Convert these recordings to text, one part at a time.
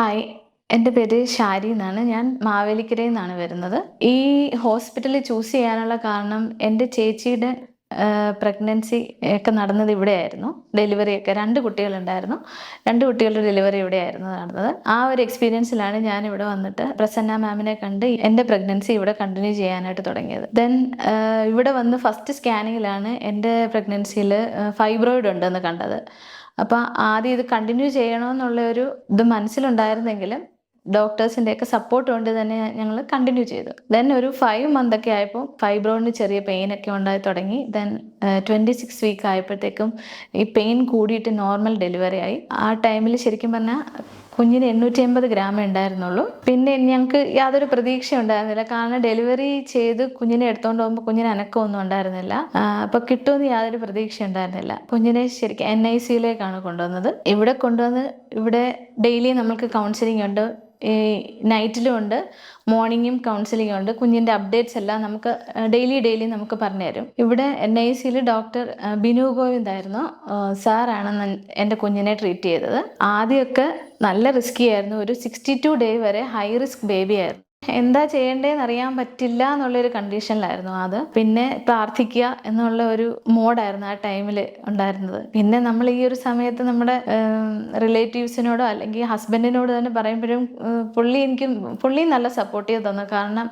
Hi എന്റെ പേര് ഷാരി എന്നാണ്. ഞാൻ മാവേലിക്കരയിൽ നിന്നാണ് വരുന്നത്. ഈ ഹോസ്പിറ്റൽ ചൂസ് ചെയ്യാനുള്ള കാരണം എന്റെ ചേച്ചിയുടെ പ്രഗ്നൻസി ഒക്കെ നടന്നത് ഇവിടെയായിരുന്നു. ഡെലിവറി ഒക്കെ രണ്ട് കുട്ടികളുണ്ടായിരുന്നു. രണ്ട് കുട്ടികളുടെ ഡെലിവറി ഇവിടെയായിരുന്നു നടന്നത്. ആ ഒരു എക്സ്പീരിയൻസിലാണ് ഞാൻ ഇവിടെ വന്നിട്ട് പ്രസന്ന മാമിനെ കണ്ട് എന്റെ പ്രഗ്നൻസി ഇവിടെ കണ്ടിന്യൂ ചെയ്യാനായിട്ട് തുടങ്ങിയത്. ദെൻ ഇവിടെ വന്ന് ഫസ്റ്റ് സ്കാനിങ്ങിലാണ് എന്റെ പ്രഗ്നൻസിയിൽ ഫൈബ്രോയിഡ് ഉണ്ടെന്ന് കണ്ടത്. അപ്പോൾ ആദ്യം ഇത് കണ്ടിന്യൂ ചെയ്യണമെന്നുള്ള ഒരു ഇത് മനസ്സിലുണ്ടായിരുന്നെങ്കിലും ഡോക്ടേഴ്സിന്റെ ഒക്കെ സപ്പോർട്ട് കൊണ്ട് തന്നെ ഞങ്ങൾ കണ്ടിന്യൂ ചെയ്തു. ദെൻ ഒരു ഫൈവ് മന്ത് ഒക്കെ ആയപ്പോൾ ഫൈബ്രോയിഡിന് ചെറിയ പെയിൻ ഒക്കെ ഉണ്ടായി തുടങ്ങി. ദെൻ ട്വന്റി സിക്സ് വീക്ക് ആയപ്പോഴത്തേക്കും ഈ പെയിൻ കൂടിയിട്ട് നോർമൽ ഡെലിവറി ആയി. ആ ടൈമിൽ ശരിക്കും പറഞ്ഞാൽ കുഞ്ഞിന് എണ്ണൂറ്റി അമ്പത് ഗ്രാമേ ഉണ്ടായിരുന്നുള്ളൂ. പിന്നെ ഞങ്ങൾക്ക് യാതൊരു പ്രതീക്ഷ ഉണ്ടായിരുന്നില്ല. കാരണം ഡെലിവറി ചെയ്ത് കുഞ്ഞിനെ എടുത്തുകൊണ്ട് പോകുമ്പോൾ കുഞ്ഞിന് അനക്കമൊന്നും ഉണ്ടായിരുന്നില്ല. അപ്പോൾ കിട്ടുമെന്ന് യാതൊരു പ്രതീക്ഷ ഉണ്ടായിരുന്നില്ല. കുഞ്ഞിനെ ശരിക്കും എൻ ഐ സിയിലേക്കാണ് കൊണ്ടുവന്നത്. ഇവിടെ കൊണ്ടുവന്ന് ഇവിടെ ഡെയിലി നമ്മൾക്ക് കൗൺസിലിംഗ് ഉണ്ട്. ഈ നൈറ്റിലും ഉണ്ട് മോർണിംഗും കൗൺസിലിംഗും ഉണ്ട്. കുഞ്ഞിന്റെ അപ്ഡേറ്റ്സ് എല്ലാം നമുക്ക് ഡെയിലി ഡെയിലി നമുക്ക് പറഞ്ഞു തരും. ഇവിടെ എൻ ഐ സിയിൽ ഡോക്ടർ ബിനു ഗോവിന്ദ് ആയിരുന്നു സാറാണ് എന്റെ കുഞ്ഞിനെ ട്രീറ്റ് ചെയ്തത്. ആദ്യമൊക്കെ നല്ല റിസ്കി ആയിരുന്നു. ഒരു സിക്സ്റ്റി ടു ഡേ വരെ ഹൈ റിസ്ക് ബേബി ആയിരുന്നു. എന്താ ചെയ്യേണ്ടതെന്ന് അറിയാൻ പറ്റില്ല എന്നുള്ളൊരു കണ്ടീഷനിലായിരുന്നു അത്. പിന്നെ പ്രാർത്ഥിക്കുക എന്നുള്ള ഒരു മോഡായിരുന്നു ആ ടൈമിൽ ഉണ്ടായിരുന്നത്. പിന്നെ നമ്മൾ ഈ ഒരു സമയത്ത് നമ്മുടെ റിലേറ്റീവ്സിനോടോ അല്ലെങ്കിൽ ഹസ്ബൻഡിനോട് തന്നെ പറയുമ്പോഴും പുള്ളി എനിക്ക് പുള്ളി നല്ല സപ്പോർട്ട് ചെയ്ത് തന്നു. കാരണം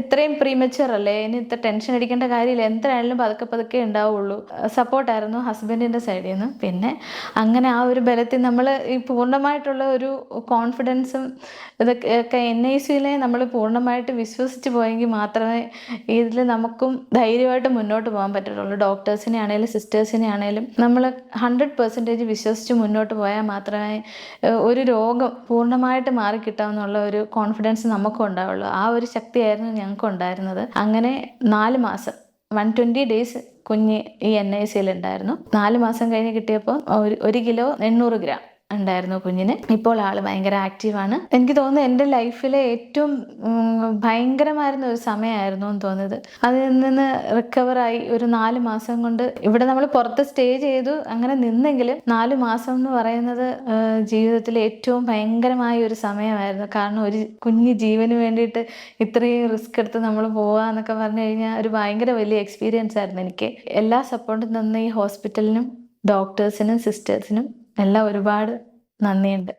ഇത്രയും പ്രീമച്ചർ അല്ലേ? ഇനി ഇത്ര ടെൻഷൻ അടിക്കേണ്ട കാര്യമില്ല. എന്തായാലും പതുക്കെ പതുക്കെ ഉണ്ടാവുള്ളൂ. സപ്പോർട്ടായിരുന്നു ഹസ്ബൻഡിന്റെ സൈഡിൽ നിന്ന് പിന്നെ അങ്ങനെ ആ ഒരു ബലത്തിൽ നമ്മൾ ഈ പൂർണമായിട്ടുള്ള ഒരു കോൺഫിഡൻസും ഇതൊക്കെ എൻ ഐ സിയിലെ നമ്മൾ പൂർണമായിട്ട് വിശ്വസിച്ച് പോയെങ്കിൽ മാത്രമേ ഇതിൽ നമുക്കും ധൈര്യമായിട്ട് മുന്നോട്ട് പോകാൻ പറ്റുള്ളൂ ഡോക്ടേഴ്സിനെ ആണെങ്കിലും സിസ്റ്റേഴ്സിനെ ആണെങ്കിലും നമ്മൾ ഹൺഡ്രഡ് പെർസെന്റേജ് വിശ്വസിച്ച് മുന്നോട്ട് പോയാൽ മാത്രമേ ഒരു രോഗം പൂർണമായിട്ട് മാറിക്കിട്ടാമെന്നുള്ള ഒരു കോൺഫിഡൻസ് നമുക്കും ഉണ്ടാവുള്ളൂ. ആ ഒരു ശക്തിയായിരുന്നു ഞങ്ങൾക്ക് ഉണ്ടായിരുന്നത്. അങ്ങനെ നാല് മാസം വൺ ട്വന്റി ഡേയ്സ് കുഞ്ഞ് ഈ എൻ ഐ സിയിൽ ഉണ്ടായിരുന്നു. നാല് മാസം കഴിഞ്ഞ് കിട്ടിയപ്പോൾ ഒരു ഒരു കിലോ എണ്ണൂറ് ഗ്രാം. ഉണ്ടായിരുന്നു കുഞ്ഞിന്. ഇപ്പോൾ ആൾ ഭയങ്കര ആക്റ്റീവാണ് എനിക്ക് തോന്നുന്നു എന്റെ ലൈഫിലെ ഏറ്റവും ഭയങ്കരമായിരുന്ന ഒരു സമയമായിരുന്നു എന്ന് തോന്നിയത് അതിൽ നിന്ന് റിക്കവറായി ഒരു നാല് മാസം കൊണ്ട് ഇവിടെ നമ്മൾ പുറത്ത് സ്റ്റേ ചെയ്തു. അങ്ങനെ നിന്നെങ്കിലും നാല് മാസം എന്ന് പറയുന്നത് ജീവിതത്തിലെ ഏറ്റവും ഭയങ്കരമായ ഒരു സമയമായിരുന്നു. കാരണം ഒരു കുഞ്ഞ് ജീവന് വേണ്ടിയിട്ട് ഇത്രയും റിസ്ക് എടുത്ത് നമ്മൾ പോവുക എന്നൊക്കെ പറഞ്ഞു കഴിഞ്ഞാൽ ഒരു ഭയങ്കര വലിയ എക്സ്പീരിയൻസ് ആയിരുന്നു എനിക്ക്. എല്ലാ സപ്പോർട്ടും തന്ന ഈ ഹോസ്പിറ്റലിനും ഡോക്ടേഴ്സിനും സിസ്റ്റേഴ്സിനും എല്ലാം ഒരുപാട് നന്ദിയുണ്ട്.